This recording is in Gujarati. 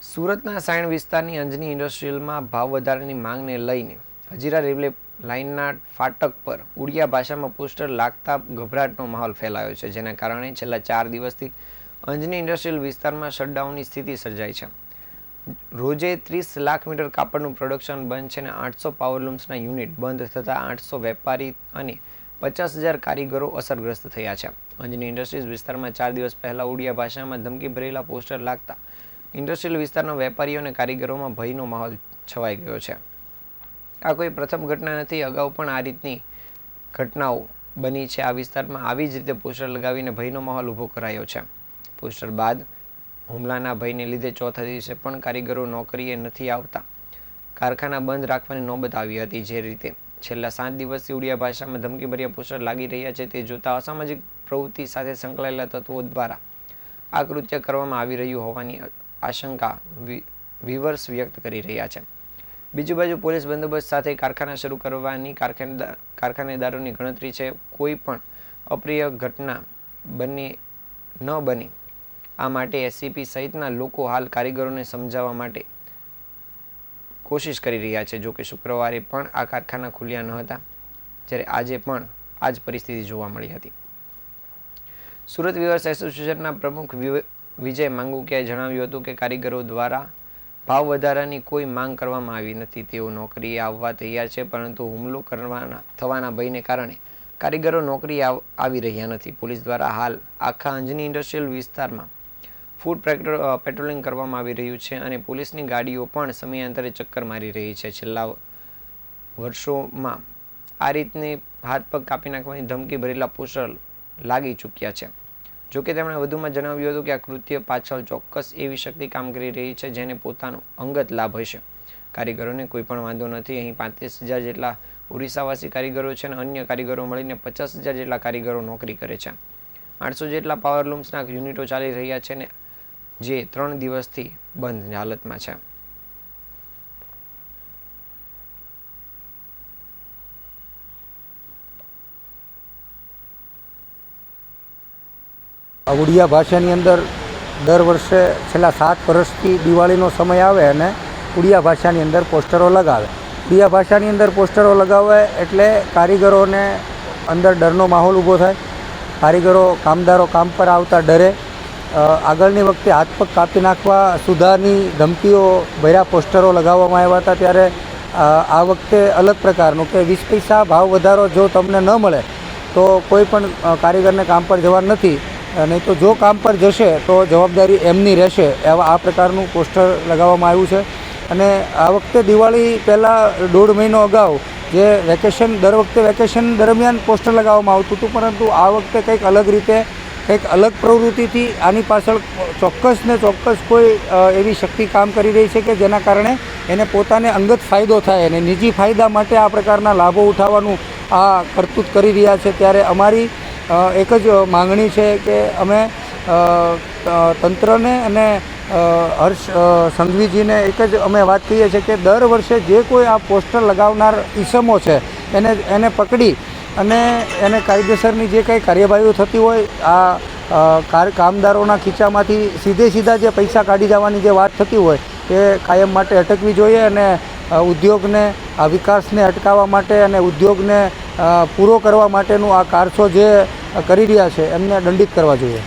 સુરતના સાયણ વિસ્તારની અંજની ઇન્ડસ્ટ્રીયલમાં ભાવ વધારાની માંગને લઈને હજીરા રેલવે લાઇનના ફાટક પર ઉડિયા ભાષામાં પોસ્ટર લાગતા ગભરાટનો માહોલ ફેલાયો છે, જેના કારણે છેલ્લા ચાર દિવસથી અંજની ઇન્ડસ્ટ્રીયલ વિસ્તારમાં શટડાઉનની સ્થિતિ સર્જાઈ છે. રોજે ત્રીસ લાખ મીટર કાપડનું પ્રોડક્શન બંધ છે અને આઠસો પાવરલૂમ્સના યુનિટ બંધ થતાં આઠસો વેપારી અને પચાસ હજાર કારીગરો અસરગ્રસ્ત થયા છે. અંજની ઇન્ડસ્ટ્રીઝ વિસ્તારમાં ચાર દિવસ પહેલાં ઉડિયા ભાષામાં ધમકી ભરેલા પોસ્ટર લાગતા ઇન્ડસ્ટ્રીયલ વિસ્તારના વેપારીઓ અને કારીગરોમાં ભયનો માહોલ છવાઈ ગયો છે. આ કોઈ પ્રથમ ઘટના નથી, અગાઉ પણ આ રીતની ઘટનાઓ બની છે. આ વિસ્તારમાં આવી જ રીતે પોસ્ટર લગાવીને ભયનો માહોલ ઊભો કરાયો છે. પોસ્ટર બાદ હુમલાના ભયને લીધે ચોથા દિવસે પણ કારીગરો નોકરીએ નથી આવતા. કારખાના બંધ રાખવાની નોબત આવી હતી જે રીતે છેલ્લા સાત દિવસથી ઉડિયા ભાષામાં ધમકીભર્યા પોસ્ટર લાગી રહ્યા છે તે જોતા અસામાજિક પ્રવૃત્તિ સાથે સંકળાયેલા તત્વો દ્વારા આ કૃત્ય કરવામાં આવી રહ્યું હોવાની આશંકા વિવર્સ વ્યક્ત કરી રહ્યા છે. બીજી બાજુ પોલીસ બંદોબસ્ત સાથે કારખાના શરૂ કરવાની કારખાનેદાર કારખાનેદારોની ગણતરી છે. કોઈ પણ અપ્રિય ઘટના બની, ન બની, આ માટે એસસીપી સહિતના લોકો હાલ કારીગરોને સમજાવવા માટે કોશિશ કરી રહ્યા છે. જોકે શુક્રવારે પણ આ કારખાના ખુલ્યા ન હતા, જ્યારે આજે પણ આ જ પરિસ્થિતિ જોવા મળી હતી. સુરત વિવર્સ એસોસિએશનના પ્રમુખ વિજય માંગુકિયાએ જણાવ્યું હતું કે કારીગરો દ્વારા ભાવ વધારાની કોઈ માંગ કરવામાં આવી નથી. તેઓ નોકરીએ આવવા તૈયાર છે, પરંતુ હુમલો કરવાના, થવાના ભયને કારણે કારીગરો નોકરી આવ- રહ્યા નથી. પોલીસ દ્વારા હાલ આખા અંજની ઇન્ડસ્ટ્રીયલ વિસ્તારમાં ફૂડ પેટ્રો પેટ્રોલિંગ કરવામાં આવી રહ્યું છે અને પોલીસની ગાડીઓ પણ સમયાંતરે ચક્કર મારી રહી છે. છેલ્લા વર્ષોમાં આ રીતની હાથ પગ કાપી નાખવાની ધમકી ભરેલા પોસ્ટર લાગી ચૂક્યા છે. જોકે તેમણે વધુમાં જણાવ્યું હતું કે આ કૃત્ય પાછળ ચોક્કસ એવી શક્તિ કામ કરી રહી છે જેને પોતાનો અંગત લાભ હશે. કારીગરોને કોઈ પણ વાંધો નથી. અહીં પાંત્રીસ હજાર જેટલા ઓરિસ્સાવાસી કારીગરો છે અને અન્ય કારીગરો મળીને પચાસ હજાર જેટલા કારીગરો નોકરી કરે છે. આઠસો જેટલા પાવરલૂમ્સના યુનિટો ચાલી રહ્યા છે ને જે ત્રણ દિવસથી બંધ હાલતમાં છે. ઉડિયા ભાષાની અંદર દર વર્ષે છેલ્લા સાત વર્ષથી દિવાળીનો સમય આવે અને ઉડિયા ભાષાની અંદર પોસ્ટરો લગાવે. ઉડિયા ભાષાની અંદર પોસ્ટરો લગાવે એટલે કારીગરોને અંદર ડરનો માહોલ ઊભો થાય. કારીગરો કામદારો કામ પર આવતા ડરે. આગળની વખતે હાથ પગ કાપી નાખવા સુધાની ધમકીઓ ભર્યા પોસ્ટરો લગાવવામાં આવ્યા હતા ત્યારે આ વખતે અલગ પ્રકારનું કે વીસ પૈસા ભાવ વધારો જો તમને ન મળે, તો કોઈ પણ કારીગરને કામ પર જવાનું નથી. નહીં તો જો કામ પર જશે તો જવાબદારી એમની રહેશે એવા આ પ્રકારનું પોસ્ટર લગાવવામાં આવ્યું છે. અને આ વખતે દિવાળી પહેલાં દોઢ મહિનો અગાઉ જે વેકેશન, દર વખતે વેકેશન દરમિયાન પોસ્ટર લગાવવામાં આવતું હતું, પરંતુ આ વખતે કંઈક અલગ રીતે, કંઈક અલગ પ્રવૃત્તિથી આની પાછળ ચોક્કસ ને ચોક્કસ કોઈ એવી શક્તિ કામ કરી રહી છે કે જેના કારણે એને પોતાને અંગત ફાયદો થાય અને નિજી ફાયદા માટે આ પ્રકારના લાભો ઉઠાવવાનું આ કરતૂત કરી રહ્યા છે. ત્યારે અમારી એક જ માંગણી છે કે અમે તંત્રને અને હર્ષ સંઘવીજીને એક જ અમે વાત કહીએ છીએ કે દર વર્ષે જે કોઈ આ પોસ્ટર લગાવનાર ઈસમો છે, એને એને પકડી અને એને કાયદેસરની જે કંઈ કાર્યવાહીઓ થતી હોય, આ કાર, કામદારોના ખીચામાંથી સીધે સીધા જે પૈસા કાઢી જવાની જે વાત થતી હોય, એ કાયમ માટે અટકવી જોઈએ અને ઉદ્યોગને, આ વિકાસને અટકાવવા માટે અને ઉદ્યોગને પૂરો કરવા માટેનું આ કારસો જે કરી રહ્યા છે, એમને દંડિત કરવા જોઈએ.